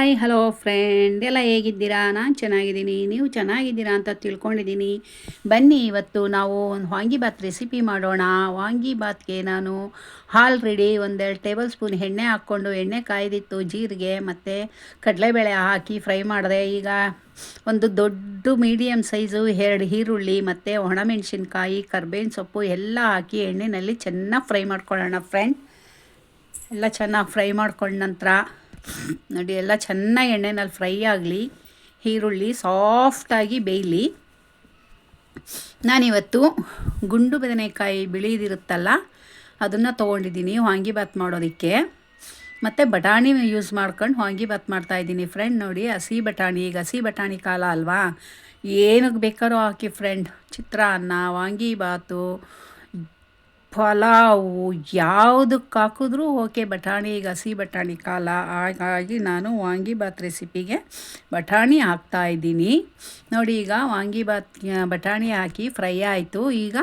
Hi hello friend ಎಲ್ಲ ಹೇಗಿದ್ದೀರಾ? ನಾನು ಚೆನ್ನಾಗಿದ್ದೀನಿ. ನೀವು ಚೆನ್ನಾಗಿದ್ದೀರಾ ಅಂತ ತಿಳ್ಕೊಂಡಿದ್ದೀನಿ. ಬನ್ನಿ, ಇವತ್ತು ನಾವು ಒಂದು ವಾಂಗಿಬಾತ್ ರೆಸಿಪಿ ಮಾಡೋಣ. ವಾಂಗಿಬಾತ್ಗೆ ನಾನು ಆಲ್ರೆಡಿ ಒಂದೆರಡು ಟೇಬಲ್ ಸ್ಪೂನ್ ಎಣ್ಣೆ ಹಾಕ್ಕೊಂಡು, ಎಣ್ಣೆ ಕಾಯ್ದಿತ್ತು ಜೀರಿಗೆ ಮತ್ತು ಕಡಲೆಬೇಳೆ ಹಾಕಿ ಫ್ರೈ ಮಾಡಿದೆ. ಈಗ ಒಂದು ದೊಡ್ಡ ಮೀಡಿಯಮ್ ಸೈಜು ಎರಡು ಈರುಳ್ಳಿ ಮತ್ತು ಒಣಮೆಣಸಿನ್ಕಾಯಿ, ಕರ್ಬೇವಿನ ಸೊಪ್ಪು ಎಲ್ಲ ಹಾಕಿ ಎಣ್ಣೆಯಲ್ಲಿ ಚೆನ್ನಾಗಿ ಫ್ರೈ ಮಾಡ್ಕೊಳ್ಳೋಣ ಫ್ರೆಂಡ್ ಎಲ್ಲ ಚೆನ್ನಾಗಿ ಫ್ರೈ ಮಾಡ್ಕೊಂಡ ನಂತರ ನೋಡಿ, ಎಲ್ಲ ಚೆನ್ನಾಗಿ ಎಣ್ಣೆನಲ್ಲಿ ಫ್ರೈ ಆಗಲಿ, ಈರುಳ್ಳಿ ಸಾಫ್ಟಾಗಿ ಬೇಯಲಿ. ನಾನಿವತ್ತು ಗುಂಡು ಬದನೆಕಾಯಿ ಬಿಳಿದಿರುತ್ತಲ್ಲ, ಅದನ್ನು ತೊಗೊಂಡಿದ್ದೀನಿ ವಾಂಗಿಬಾತ್ ಮಾಡೋದಕ್ಕೆ. ಮತ್ತು ಬಟಾಣಿ ಯೂಸ್ ಮಾಡ್ಕೊಂಡು ವಾಂಗಿಬಾತ್ ಮಾಡ್ತಾಯಿದ್ದೀನಿ ಫ್ರೆಂಡ್ ನೋಡಿ, ಹಸಿ ಬಟಾಣಿ, ಈಗ ಹಸಿ ಬಟಾಣಿ ಕಾಲ ಅಲ್ವಾ? ಏನಕ್ಕೆ ಬೇಕಾದ್ರೂ ಹಾಕಿ ಫ್ರೆಂಡ್ ಚಿತ್ರಾನ್ನ ವಾಂಗಿಬಾತು ಪಲಾವು ಯಾವುದಕ್ಕೆ ಹಾಕಿದ್ರೂ ಓಕೆ, ಬಟಾಣಿ, ಈಗ ಹಸಿ ಬಟಾಣಿ ಕಾಲ ಹಾಗಾಗಿ ನಾನು ವಾಂಗಿಬಾತ್ ರೆಸಿಪಿಗೆ ಬಟಾಣಿ ಹಾಕ್ತಾಯಿದ್ದೀನಿ ನೋಡಿ, ಈಗ ವಾಂಗಿಬಾತ್ ಬಟಾಣಿ ಹಾಕಿ ಫ್ರೈ ಆಯಿತು. ಈಗ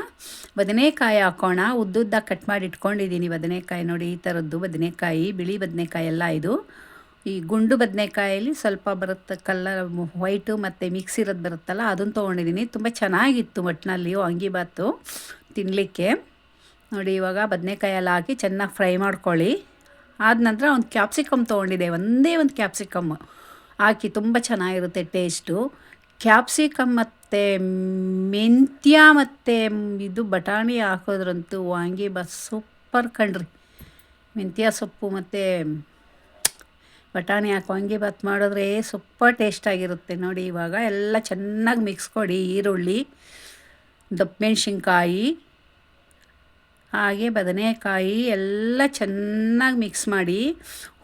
ಬದನೆಕಾಯಿ ಹಾಕೋಣ. ಉದ್ದುದ್ದ ಕಟ್ ಮಾಡಿ ಇಟ್ಕೊಂಡಿದ್ದೀನಿ ಬದನೆಕಾಯಿ. ನೋಡಿ, ಈ ಥರದ್ದು ಬದನೆಕಾಯಿ, ಬಿಳಿ ಬದನೆಕಾಯಿ ಎಲ್ಲ ಇದು. ಈ ಗುಂಡು ಬದನೆಕಾಯಲ್ಲಿ ಸ್ವಲ್ಪ ಬರುತ್ತೆ ಕಲ್ಲರ್ ವೈಟು ಮತ್ತು ಮಿಕ್ಸ್ ಇರೋದು ಬರುತ್ತಲ್ಲ ಅದನ್ನು ತೊಗೊಂಡಿದ್ದೀನಿ. ತುಂಬ ಚೆನ್ನಾಗಿತ್ತು ಒಟ್ಟಿನಲ್ಲಿ ವಾಂಗಿಬಾತು ತಿನ್ನಲಿಕ್ಕೆ ನೋಡಿ, ಇವಾಗ ಬದನೆಕಾಯಿ ಎಲ್ಲ ಹಾಕಿ ಚೆನ್ನಾಗಿ ಫ್ರೈ ಮಾಡ್ಕೊಳ್ಳಿ. ಆದ ನಂತರ ಒಂದು ಕ್ಯಾಪ್ಸಿಕಮ್ ತೊಗೊಂಡಿದ್ದೆ ಒಂದೇ ಒಂದು ಕ್ಯಾಪ್ಸಿಕಮ್. ಹಾಕಿ ತುಂಬ ಚೆನ್ನಾಗಿರುತ್ತೆ ಟೇಸ್ಟು. ಕ್ಯಾಪ್ಸಿಕಮ್ ಮತ್ತು ಮೆಂತ್ಯ ಮತ್ತು ಇದು ಬಟಾಣಿ ಹಾಕೋದ್ರಂತೂ ವಾಂಗಿ ಬಸ್ ಸೂಪರ್ ಕಣ್ರಿ. ಮೆಂತ್ಯ ಸೊಪ್ಪು ಮತ್ತು ಬಟಾಣಿ ಹಾಕಿ ವಾಂಗಿಬಾತ್ ಮಾಡಿದ್ರೆ ಸೂಪರ್ ಟೇಸ್ಟಾಗಿರುತ್ತೆ ನೋಡಿ, ಇವಾಗ ಎಲ್ಲ ಚೆನ್ನಾಗಿ ಮಿಕ್ಸ್ ಕೊಡಿ ಈರುಳ್ಳಿ, ದಪ್ಪ ಮೆಣಸಿನ್ಕಾಯಿ ಹಾಗೆ ಬದನೆಕಾಯಿ ಎಲ್ಲ ಚೆನ್ನಾಗಿ ಮಿಕ್ಸ್ ಮಾಡಿ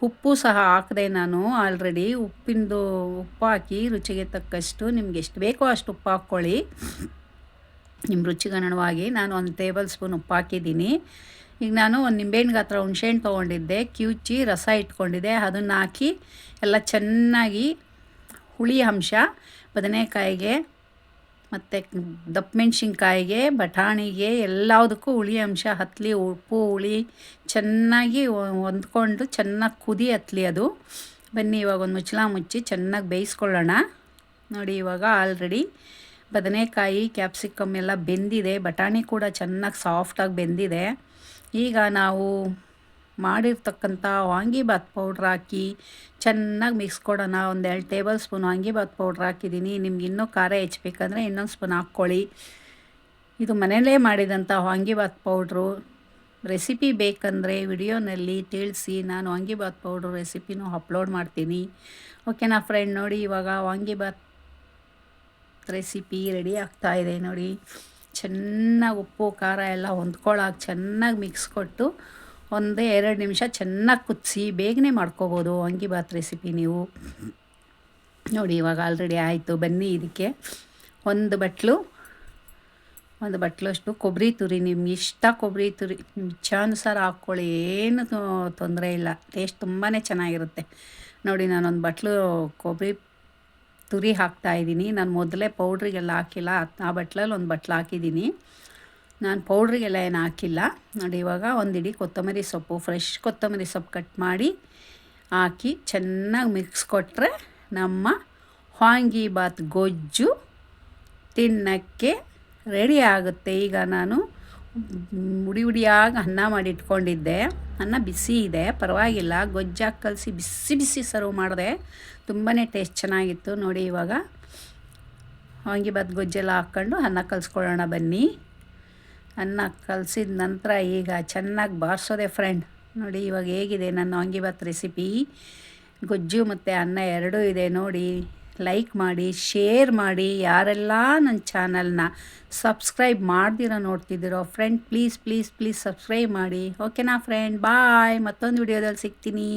ಉಪ್ಪು ಸಹ ಹಾಕಿದೆ ನಾನು ಆಲ್ರೆಡಿ ಉಪ್ಪಿಂದು ಉಪ್ಪು ಹಾಕಿ ರುಚಿಗೆ ತಕ್ಕಷ್ಟು ನಿಮ್ಗೆ ಎಷ್ಟು ಬೇಕೋ ಅಷ್ಟು ಉಪ್ಪು ಹಾಕ್ಕೊಳ್ಳಿ. ನಿಮ್ಮ ರುಚಿಗನುಗುಣವಾಗಿ ನಾನು ಒಂದು ಟೇಬಲ್ ಸ್ಪೂನ್ ಉಪ್ಪು ಹಾಕಿದ್ದೀನಿ. ಈಗ ನಾನು ಒಂದು ನಿಂಬೆಹಣ್ಣು ಹತ್ರ ಹುಣ್ಸೆಹಣ್ಣು ತೊಗೊಂಡಿದ್ದೆ. ಕಿವುಚಿ ರಸ ಇಟ್ಕೊಂಡಿದ್ದೆ. ಅದನ್ನು ಹಾಕಿ ಎಲ್ಲ ಚೆನ್ನಾಗಿ ಹುಳಿ ಅಂಶ ಬದನೆಕಾಯಿಗೆ ಮತ್ತು ದಪ್ಪ ಮೆಣಸಿನ್ಕಾಯಿಗೆ ಬಟಾಣಿಗೆ ಎಲ್ಲದಕ್ಕೂ ಹುಳಿ ಅಂಶ ಹತ್ತಲಿ ಉಪ್ಪು, ಹುಳಿ ಚೆನ್ನಾಗಿ ಹೊಂದ್ಕೊಂಡು ಚೆನ್ನಾಗಿ ಕುದಿ ಹತ್ತಲಿ ಅದು. ಬನ್ನಿ ಇವಾಗ ಒಂದು ಮುಚ್ಚಳ ಮುಚ್ಚಿ ಚೆನ್ನಾಗಿ ಬೇಯಿಸ್ಕೊಳ್ಳೋಣ. ನೋಡಿ ಇವಾಗ ಆಲ್ರೆಡಿ ಬದನೆಕಾಯಿ, ಕ್ಯಾಪ್ಸಿಕಮ್ ಎಲ್ಲ ಬೆಂದಿದೆ. ಬಟಾಣಿ ಕೂಡ ಚೆನ್ನಾಗಿ ಸಾಫ್ಟಾಗಿ ಬೆಂದಿದೆ. ಈಗ ನಾವು ಮಾಡಿರ್ತಕ್ಕಂಥ ವಾಂಗಿಬಾತ್ ಪೌಡ್ರ್ ಹಾಕಿ ಚೆನ್ನಾಗಿ ಮಿಕ್ಸ್ ಕೊಡೋಣ. ಒಂದು ಎರಡು ಟೇಬಲ್ ಸ್ಪೂನ್ ವಾಂಗಿಬಾತ್ ಪೌಡ್ರ್ ಹಾಕಿದ್ದೀನಿ. ನಿಮ್ಗೆ ಇನ್ನೂ ಖಾರ ಹೆಚ್ಚಬೇಕಂದ್ರೆ ಇನ್ನೊಂದು ಸ್ಪೂನ್ ಹಾಕ್ಕೊಳ್ಳಿ. ಇದು ಮನೆಯಲ್ಲೇ ಮಾಡಿದಂಥ ವಾಂಗಿಬಾತ್ ಪೌಡ್ರು. ರೆಸಿಪಿ ಬೇಕಂದರೆ ವಿಡಿಯೋನಲ್ಲಿ ತಿಳಿಸಿ. ನಾನು ವಾಂಗಿಬಾತ್ ಪೌಡ್ರು ರೆಸಿಪಿನೂ ಅಪ್ಲೋಡ್ ಮಾಡ್ತೀನಿ. ಓಕೆನಾ ಫ್ರೆಂಡ್ ನೋಡಿ, ಇವಾಗ ವಾಂಗಿಬಾತ್ ರೆಸಿಪಿ ರೆಡಿ ಆಗ್ತಾ ಇದೆ ನೋಡಿ. ಚೆನ್ನಾಗಿ ಉಪ್ಪು, ಖಾರ ಎಲ್ಲ ಹೊಂದ್ಕೊಳ್ಳೋಕೆ ಚೆನ್ನಾಗಿ ಮಿಕ್ಸ್ ಕೊಟ್ಟು ಒಂದೇ ಎರಡು ನಿಮಿಷ ಚೆನ್ನಾಗಿ ಕುದಿಸಿ ಬೇಗನೆ ಮಾಡ್ಕೋಬೋದು ವಾಂಗಿಬಾತ್ ರೆಸಿಪಿ ನೀವು. ನೋಡಿ, ಇವಾಗ ಆಲ್ರೆಡಿ ಆಯಿತು. ಬನ್ನಿ ಇದಕ್ಕೆ. ಒಂದು ಬಟ್ಲು, ಒಂದು ಬಟ್ಲಷ್ಟು ಕೊಬ್ಬರಿ ತುರಿ. ನಿಮ್ಗೆ ಇಷ್ಟ ಕೊಬ್ಬರಿ ತುರಿ ನಿಮ್ಮ ಇಚ್ಛಾನುಸಾರ ಹಾಕ್ಕೊಳ್ಳಿ. ಏನು ತೊಂದರೆ ಇಲ್ಲ. ಟೇಸ್ಟ್ ತುಂಬಾ ಚೆನ್ನಾಗಿರುತ್ತೆ. ನೋಡಿ, ನಾನೊಂದು ಬಟ್ಲು ಕೊಬ್ಬರಿ ತುರಿ ಹಾಕ್ತಾಯಿದ್ದೀನಿ ನಾನು ಮೊದಲೇ ಪೌಡ್ರಿಗೆಲ್ಲ ಹಾಕಿಲ್ಲ. ಆ ಬಟ್ಲಲ್ಲಿ ಒಂದು ಬಟ್ಲು ಹಾಕಿದ್ದೀನಿ. ನಾನು ಪೌಡ್ರಿಗೆಲ್ಲ ಏನು ಹಾಕಿಲ್ಲ. ನೋಡಿ ಇವಾಗ ಒಂದಿಡಿ ಕೊತ್ತಂಬರಿ ಸೊಪ್ಪು ಫ್ರೆಶ್ ಕೊತ್ತಂಬರಿ ಸೊಪ್ಪು ಕಟ್ ಮಾಡಿ ಹಾಕಿ ಚೆನ್ನಾಗಿ ಮಿಕ್ಸ್ ಕೊಟ್ಟರೆ ನಮ್ಮ ಬಾತ್ ಗೊಜ್ಜು ತಿನ್ನಕ್ಕೆ ರೆಡಿ ಆಗುತ್ತೆ. ಈಗ ನಾನು ಉಡಿ ಉಡಿಯಾಗಿ ಅನ್ನ ಮಾಡಿ ಇಟ್ಕೊಂಡಿದ್ದೆ. ಅನ್ನ ಬಿಸಿ ಇದೆ, ಪರವಾಗಿಲ್ಲ. ಗೊಜ್ಜಾಗಿ ಕಲಸಿ ಬಿಸಿ ಬಿಸಿ ಸರ್ವ್ ಮಾಡಿದೆ. ತುಂಬಾ ಟೇಸ್ಟ್ ಚೆನ್ನಾಗಿತ್ತು. ನೋಡಿ ಇವಾಗ ವಾಂಗಿಬಾತ್ ಗೊಜ್ಜೆಲ್ಲ ಹಾಕ್ಕೊಂಡು ಅನ್ನ ಕಲಿಸ್ಕೊಳ್ಳೋಣ ಬನ್ನಿ. ಅನ್ನ ಕಲಸಿದ ನಂತರ ಈಗ ಚೆನ್ನಾಗಿ ಬಾರಿಸೋದೆ ಫ್ರೆಂಡ್ ನೋಡಿ ಇವಾಗ ಹೇಗಿದೆ ನನ್ನ ವಾಂಗಿಬಾತ್ ರೆಸಿಪಿ ಗೊಜ್ಜು ಮತ್ತು ಅನ್ನ ಎರಡೂ ಇದೆ ನೋಡಿ. ಲೈಕ್ ಮಾಡಿ ಶೇರ್ ಮಾಡಿ. ಯಾರೆಲ್ಲ ನನ್ನ ಚಾನಲ್ನ ಸಬ್ಸ್ಕ್ರೈಬ್ ಮಾಡ್ದಿರೋ ನೋಡ್ತಿದ್ದೀರೋ friend please please please subscribe ಮಾಡಿ. ಓಕೆನಾ ಫ್ರೆಂಡ್ ಬಾಯ್ ಮತ್ತೊಂದು ವಿಡಿಯೋದಲ್ಲಿ ಸಿಗ್ತೀನಿ.